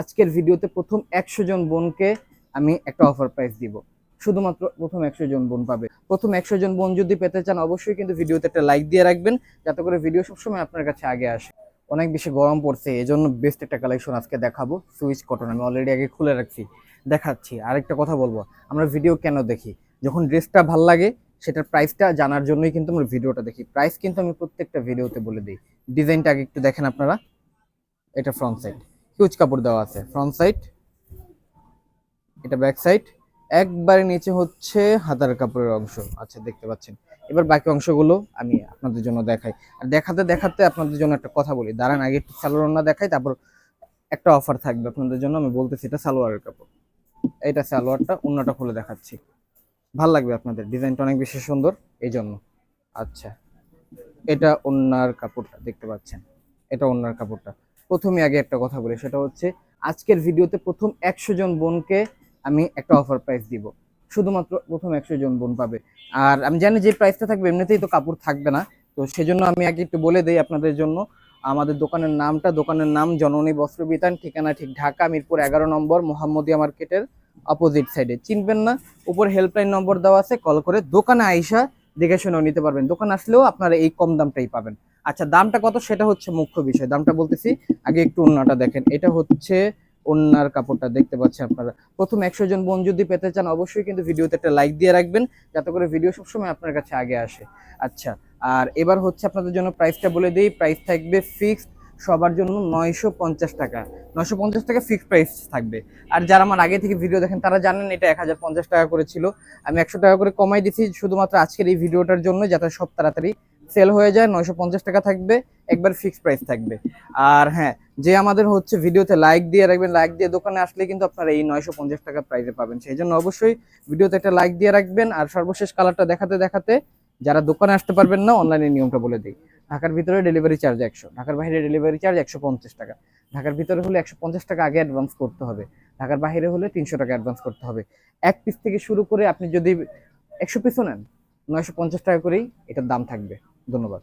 আজকের ভিডিওতে প্রথম একশো জন বোনকে আমি একটা অফার প্রাইস দিব। শুধুমাত্র প্রথম একশো জন বোন পাবে। প্রথম একশো জন বোন যদি পেতে চান, অবশ্যই কিন্তু ভিডিওতে একটা লাইক দিয়ে রাখবেন, যাতে করে ভিডিও সবসময় আপনার কাছে আগে আসে। অনেক বেশি গরম পড়ছে এই জন্য বেস্ট একটা কালেকশন আজকে দেখাবো। সুইচ কটন আমি অলরেডি আগে খুলে রাখছি, দেখাচ্ছি। আরেকটা কথা বলব, আমরা ভিডিও কেন দেখি? যখন ড্রেসটা ভালো লাগে, সেটার প্রাইসটা জানার জন্যই কিন্তু আমরা ভিডিওটা দেখি। প্রাইস কিন্তু আমি প্রত্যেকটা ভিডিওতে বলে দিই। ডিজাইনটা আগে একটু দেখেন আপনারা। এটা ফ্রন্ট সাইড হিউজ কাপড় দেওয়া আছে ফ্রন্ট সাইড এটা ব্যাক সাইড একবারে নিচে হচ্ছে হাতার কাপড়ের অংশ আচ্ছা দেখতে পাচ্ছেন। এবার বাকি অংশগুলো আমি আপনাদের জন্য দেখাই। আর দেখাতে দেখাতে আপনাদের জন্য একটা কথা বলি, দাঁড়ান আগে একটু সালোয়ার ওড়না দেখাই, তারপর একটা অফার থাকবে আপনাদের জন্য, আমি বলতেছি এটা সালোয়ারের কাপড়। এটা সালোয়ারটা অন্যটা খুলে দেখাচ্ছি। ভালো লাগবে আপনাদের, ডিজাইনটা অনেক বেশি সুন্দর এই জন্য আচ্ছা এটা ওন্নার কাপড়টা, দেখতে পাচ্ছেন, এটা ওন্নার কাপড়টা। প্রথমে আগে একটা কথা বলি, সেটা হচ্ছে আজকের ভিডিওতে প্রথম একশো জন বোনকে আমি একটা অফার প্রাইস দিব। শুধুমাত্র প্রথম একশো জন বোন পাবে। আর আমি জানি যে প্রাইসটা থাকবে, এমনিতেই তো কাপড় থাকবে না। তো সেজন্য আমি আগে একটু বলে দিই আপনাদের জন্য, আমাদের দোকানের নামটা, দোকানের নাম জননী বস্ত্র বিতান ঠিকানা ঠিক ঢাকা, মিরপুর এগারো নম্বর, মোহাম্মদিয়া মার্কেটের অপোজিট সাইডে চিনবেন না, উপর হেল্পলাইন নম্বর দেওয়া আছে কল করে দোকানে আইসা দেখে শুনেও নিতে পারবেন। দোকান আসলেও আপনারা এই কম দামটাই পাবেন। আচ্ছা দামটা কত? সেটা হচ্ছে মুখ্য বিষয়। দামটা বলতেছি, আগে একটু ওন্নাটা দেখেন। এটা হচ্ছে অন্যার কাপড়টা, দেখতে পাচ্ছেন আপনারা। প্রথম একশো জন বোন যদি পেতে চান, অবশ্যই কিন্তু ভিডিওতে একটা লাইক দিয়ে রাখবেন, যাতে করে ভিডিও সবসময় আপনার কাছে আগে আসে। আচ্ছা আর এবার হচ্ছে আপনাদের জন্য প্রাইসটা বলে দিই। প্রাইস থাকবে ফিক্সড সবার জন্য নয়শো পঞ্চাশ টাকা। নয়শো পঞ্চাশ টাকা ফিক্সড প্রাইস থাকবে। আর যারা আমার আগে থেকে ভিডিও দেখেন, তারা জানেন এটা এক হাজার পঞ্চাশ টাকা করে ছিল। আমি একশো টাকা করে কমাই দিছি, শুধুমাত্র আজকের এই ভিডিওটার জন্য, যাতে সব তাড়াতাড়ি সেল হয়ে যায়। নয়শো পঞ্চাশ টাকা থাকবে, একবার ফিক্সড প্রাইস থাকবে। আর হ্যাঁ যে আমাদের হচ্ছে ভিডিওতে লাইক দিয়ে রাখবেন লাইক দিয়ে দোকানে আসলে কিন্তু আপনারা এই নয়শো পঞ্চাশ টাকা প্রাইসে পাবেন। সেই জন্য অবশ্যই ভিডিওতে একটা লাইক দিয়ে রাখবেন। আর সর্বশেষ কালারটা দেখাতে দেখাতে, যারা দোকানে আসতে পারবেন না অনলাইনে নিয়মটা বলে দিই। ঢাকার ভিতরে ডেলিভারি চার্জ একশো, ঢাকার বাইরে ডেলিভারি চার্জ একশো পঞ্চাশ টাকা। ঢাকার ভিতরে হলে একশো পঞ্চাশ টাকা আগে অ্যাডভান্স করতে হবে। ঢাকার বাইরে হলে তিনশো টাকা অ্যাডভান্স করতে হবে। এক পিস থেকে শুরু করে আপনি যদি একশো পিসও নেন, নয়শো পঞ্চাশ টাকা করেই এটার দাম থাকবে। ধন্যবাদ।